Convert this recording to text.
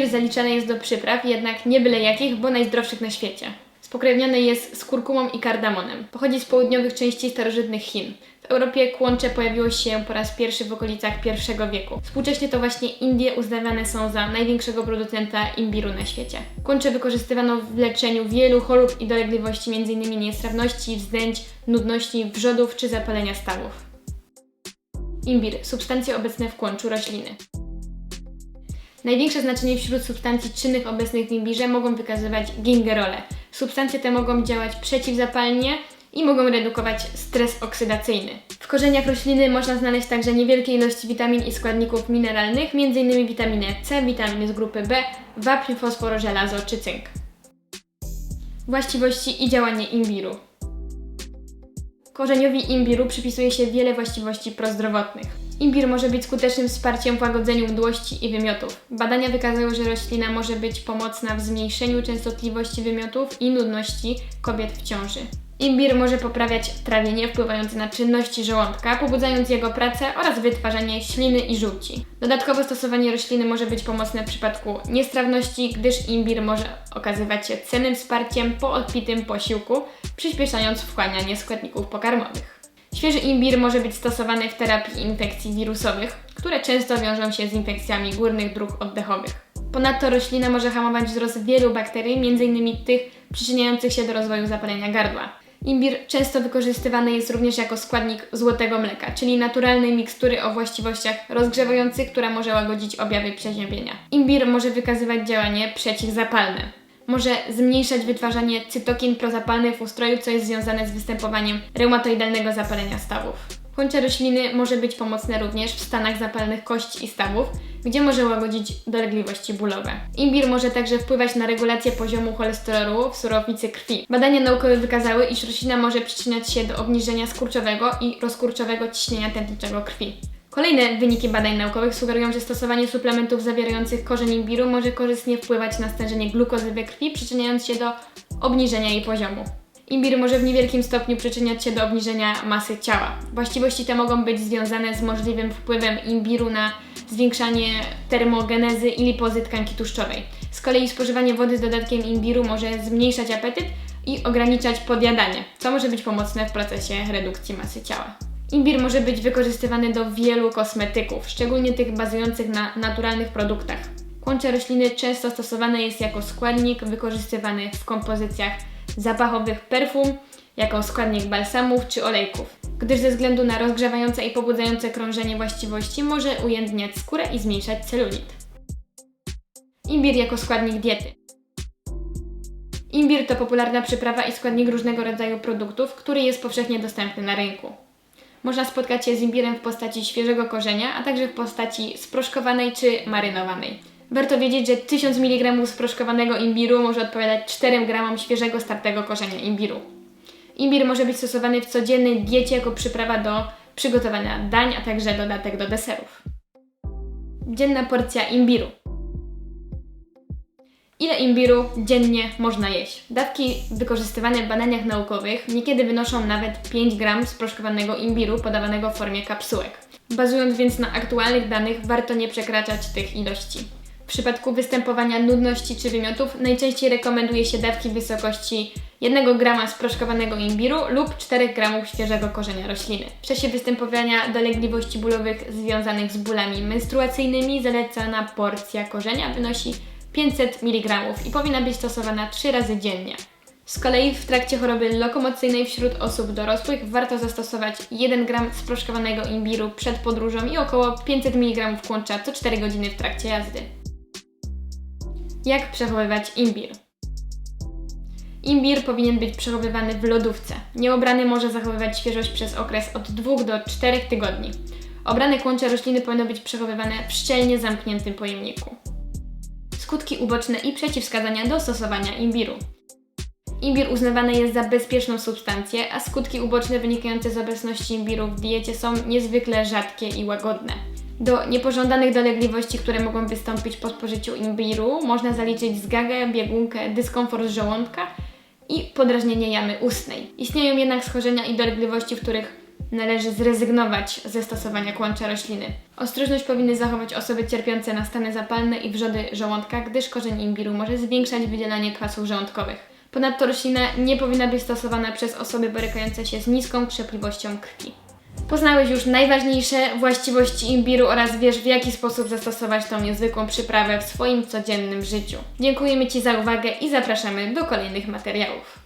Imbir zaliczany jest do przypraw, jednak nie byle jakich, bo najzdrowszych na świecie. Spokrewniony jest z kurkumą i kardamonem. Pochodzi z południowych części starożytnych Chin. W Europie kłącze pojawiło się po raz pierwszy w okolicach I wieku. Współcześnie to właśnie Indie uznawane są za największego producenta imbiru na świecie. Kłącze wykorzystywano w leczeniu wielu chorób i dolegliwości, m.in. niestrawności, wzdęć, nudności, wrzodów czy zapalenia stawów. Imbir substancje obecne w kłączu rośliny. Największe znaczenie wśród substancji czynnych obecnych w imbirze mogą wykazywać gingerole. Substancje te mogą działać przeciwzapalnie i mogą redukować stres oksydacyjny. W korzeniach rośliny można znaleźć także niewielkie ilości witamin i składników mineralnych, m.in. witaminę C, witaminy z grupy B, wapń, fosforo, żelazo czy cynk. Właściwości i działanie imbiru. Korzeniowi imbiru przypisuje się wiele właściwości prozdrowotnych. Imbir może być skutecznym wsparciem w łagodzeniu mdłości i wymiotów. Badania wykazały, że roślina może być pomocna w zmniejszeniu częstotliwości wymiotów i nudności kobiet w ciąży. Imbir może poprawiać trawienie wpływające na czynności żołądka, pobudzając jego pracę oraz wytwarzanie śliny i żółci. Dodatkowo stosowanie rośliny może być pomocne w przypadku niestrawności, gdyż imbir może okazywać się cennym wsparciem po odpitym posiłku, przyspieszając wchłanianie składników pokarmowych. Świeży imbir może być stosowany w terapii infekcji wirusowych, które często wiążą się z infekcjami górnych dróg oddechowych. Ponadto roślina może hamować wzrost wielu bakterii, m.in. tych przyczyniających się do rozwoju zapalenia gardła. Imbir często wykorzystywany jest również jako składnik złotego mleka, czyli naturalnej mikstury o właściwościach rozgrzewających, która może łagodzić objawy przeziębienia. Imbir może wykazywać działanie przeciwzapalne. Może zmniejszać wytwarzanie cytokin prozapalnych w ustroju, co jest związane z występowaniem reumatoidalnego zapalenia stawów. Kłącze rośliny może być pomocne również w stanach zapalnych kości i stawów, gdzie może łagodzić dolegliwości bólowe. Imbir może także wpływać na regulację poziomu cholesterolu w surowicy krwi. Badania naukowe wykazały, iż roślina może przyczyniać się do obniżenia skurczowego i rozkurczowego ciśnienia tętniczego krwi. Kolejne wyniki badań naukowych sugerują, że stosowanie suplementów zawierających korzeń imbiru może korzystnie wpływać na stężenie glukozy we krwi, przyczyniając się do obniżenia jej poziomu. Imbir może w niewielkim stopniu przyczyniać się do obniżenia masy ciała. Właściwości te mogą być związane z możliwym wpływem imbiru na zwiększanie termogenezy i lipozy tkanki tłuszczowej. Z kolei spożywanie wody z dodatkiem imbiru może zmniejszać apetyt i ograniczać podjadanie, co może być pomocne w procesie redukcji masy ciała. Imbir może być wykorzystywany do wielu kosmetyków, szczególnie tych bazujących na naturalnych produktach. Kłącze rośliny często stosowane jest jako składnik wykorzystywany w kompozycjach zapachowych perfum, jako składnik balsamów czy olejków, gdyż ze względu na rozgrzewające i pobudzające krążenie właściwości może ujędrniać skórę i zmniejszać celulit. Imbir jako składnik diety. Imbir to popularna przyprawa i składnik różnego rodzaju produktów, który jest powszechnie dostępny na rynku. Można spotkać się z imbirem w postaci świeżego korzenia, a także w postaci sproszkowanej czy marynowanej. Warto wiedzieć, że 1000 mg sproszkowanego imbiru może odpowiadać 4 g świeżego startego korzenia imbiru. Imbir może być stosowany w codziennej diecie jako przyprawa do przygotowania dań, a także dodatek do deserów. Dzienna porcja imbiru. Ile imbiru dziennie można jeść? Dawki wykorzystywane w badaniach naukowych niekiedy wynoszą nawet 5 gram sproszkowanego imbiru podawanego w formie kapsułek. Bazując więc na aktualnych danych, warto nie przekraczać tych ilości. W przypadku występowania nudności czy wymiotów najczęściej rekomenduje się dawki w wysokości 1 grama sproszkowanego imbiru lub 4 gramów świeżego korzenia rośliny. W czasie występowania dolegliwości bólowych związanych z bólami menstruacyjnymi zalecana porcja korzenia wynosi 500 mg i powinna być stosowana 3 razy dziennie. Z kolei w trakcie choroby lokomocyjnej wśród osób dorosłych warto zastosować 1 gram sproszkowanego imbiru przed podróżą i około 500 mg kłącza co 4 godziny w trakcie jazdy. Jak przechowywać imbir? Imbir powinien być przechowywany w lodówce. Nieobrany może zachowywać świeżość przez okres od 2 do 4 tygodni. Obrane kłącze rośliny powinno być przechowywane w szczelnie zamkniętym pojemniku. Skutki uboczne i przeciwwskazania do stosowania imbiru. Imbir uznawany jest za bezpieczną substancję, a skutki uboczne wynikające z obecności imbiru w diecie są niezwykle rzadkie i łagodne. Do niepożądanych dolegliwości, które mogą wystąpić po spożyciu imbiru, można zaliczyć zgagę, biegunkę, dyskomfort żołądka i podrażnienie jamy ustnej. Istnieją jednak schorzenia i dolegliwości, w których należy zrezygnować ze stosowania kłącza rośliny. Ostrożność powinny zachować osoby cierpiące na stany zapalne i wrzody żołądka, gdyż korzeń imbiru może zwiększać wydzielanie kwasów żołądkowych. Ponadto roślina nie powinna być stosowana przez osoby borykające się z niską krzepliwością krwi. Poznałeś już najważniejsze właściwości imbiru oraz wiesz w jaki sposób zastosować tą niezwykłą przyprawę w swoim codziennym życiu. Dziękujemy Ci za uwagę i zapraszamy do kolejnych materiałów.